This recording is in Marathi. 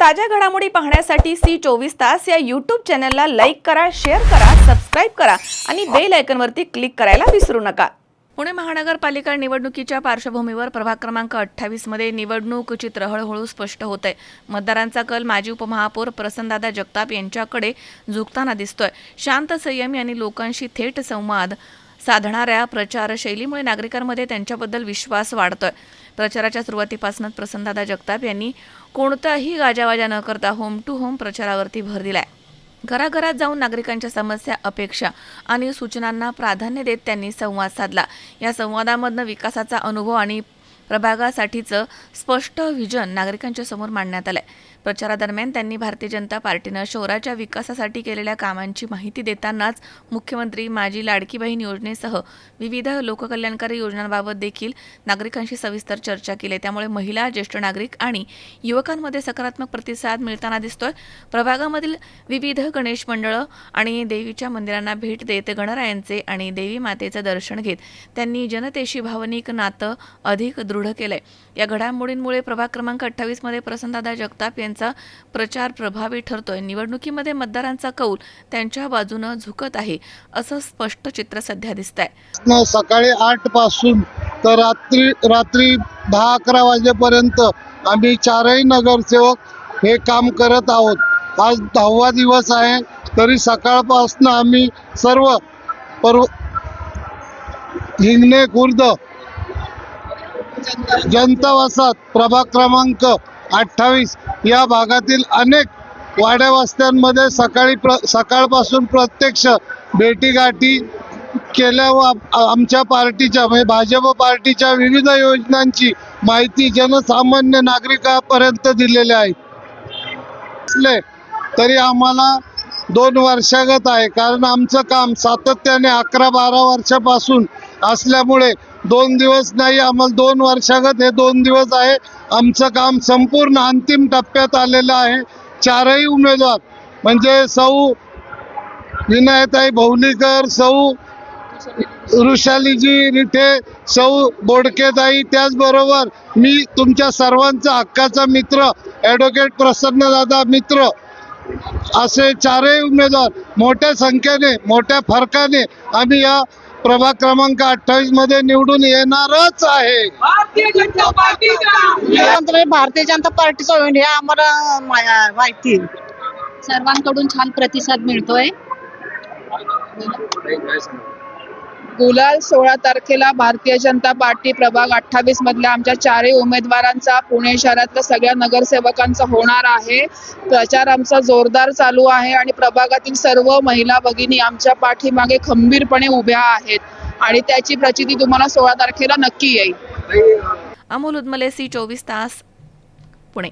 ताज्या घडामोडी पाहण्यासाठी सी चोवीस तास या यूट्यूब चॅनलला लाईक करा शेअर करा सबस्क्राईब करा आणि बेल आयकनवरती क्लिक करायला विसरू नका. पुणे महानगरपालिका निवडणुकीच्या पार्श्वभूमीवर प्रभाग क्रमांक अठ्ठावीसमध्ये निवडणूक चित्र हळूहळू स्पष्ट होत. आहे मतदारांचा कल माजी उपमहापौर प्रसन्नदादा जगताप यांच्याकडे झुकताना दिसतोय. शांत संयमी आणि लोकांशी थेट संवाद साधणाऱ्या प्रचारशैलीमुळे नागरिकांमध्ये त्यांच्याबद्दल विश्वास वाढतोय. प्रचाराच्या सुरुवातीपासूनच प्रसन्नदादा जगताप यांनी कोणताही गाजावाजा न करता होम टू होम प्रचारावरती भर दिलाय. घराघरात जाऊन नागरिकांच्या समस्या अपेक्षा आणि सूचनांना प्राधान्य देत त्यांनी संवाद साधला. या संवादामधनं विकासाचा अनुभव आणि प्रभागासाठीचं स्पष्ट व्हिजन नागरिकांच्या समोर मांडण्यात आलंय. प्रचारादरम्यान त्यांनी भारतीय जनता पार्टीनं शहराच्या विकासासाठी केलेल्या कामांची माहिती देतानाच मुख्यमंत्री माझी लाडकी बहीण योजनेसह विविध लोककल्याणकारी योजनांबाबत देखील नागरिकांशी सविस्तर चर्चा केली. त्यामुळे महिला ज्येष्ठ नागरिक आणि युवकांमध्ये सकारात्मक प्रतिसाद मिळताना दिसतोय. प्रभागामधील विविध गणेश मंडळं आणि देवीच्या मंदिरांना भेट देत गणरायांचे आणि देवी मातेचं दर्शन घेत त्यांनी जनतेशी भावनिक नातं अधिक दृढ केलंय. या घडामोडींमुळे प्रभाग क्रमांक अठ्ठावीसमध्ये प्रसन्नदादा जगताप यांचा प्रचार प्रभावी ठरतोय. निवडणुकीमध्ये मतदारांचा कौल त्यांच्या बाजूनं झुकत आहे असं स्पष्ट चित्र सध्या दिसत आहे सकाळी आठपासून तर रात्री रात्री दहा अकरा वाजेपर्यंत आम्ही चारही नगरसेवक हे काम करत आहोत. आज दहावा दिवस आहे तरी सकाळपासून आम्ही सर्व पर्व हिंगणे खुर्द जनता वसाहत प्रभाग क्रमांक अठ्ठावीस या भागातील अनेक वाड्या वस्त्यांमध्ये सकाळी प्र सकाळपासून प्रत्यक्ष भेटीगाठी केल्या व आमच्या पार्टीच्या म्हणजे भाजप पार्टीच्या विविध योजनांची माहिती जनसामान्य नागरिकापर्यंत दिलेली आहे. असले तरी आम्हाला दोन वर्षागत आहे कारण आमचं काम सातत्याने अकरा बारा वर्षापासून असल्यामुळे दोन दिवस नाही आम्हाला दोन वर्षागत हे दोन दिवस आहे. आमचं काम संपूर्ण अंतिम टप्प्यात आलेलं आहे. चारही उमेदवार म्हणजे सौ विनायताई भौलीकर सौ ऋषालीजी रिठे सौ बोडकेताई त्याचबरोबर मी तुमच्या सर्वांचा हक्काचा मित्र ॲडव्होकेट प्रसन्नदादा मित्र असे चारही उमेदवार मोठ्या संख्येने मोठ्या फरकाने आम्ही या प्रभाग क्रमांक अठ्ठावीसमध्ये निवडून येणारच आहे. भारतीय जनता पार्टीचा. मुख्यमंत्री भारतीय जनता पार्टीचा होईल हे आम्हाला मा- माहिती. सर्वांकडून छान प्रतिसाद मिळतोय. गुलाल सोळा तारखेला भारतीय जनता पार्टी प्रभाग अठ्ठावीस मधल्या आमच्या चारही उमेदवारांचा पुणे शहरातल्या सगळ्या नगरसेवकांचा होणार आहे. प्रचार आमचा जोरदार चालू आहे आणि प्रभागातील सर्व महिला भगिनी आमच्या पाठीमागे खंबीरपणे उभ्या आहेत आणि त्याची प्रचिती तुम्हाला सोळा तारखेला नक्की येईल. अमोल उदमले सी चोवीस तास पुणे.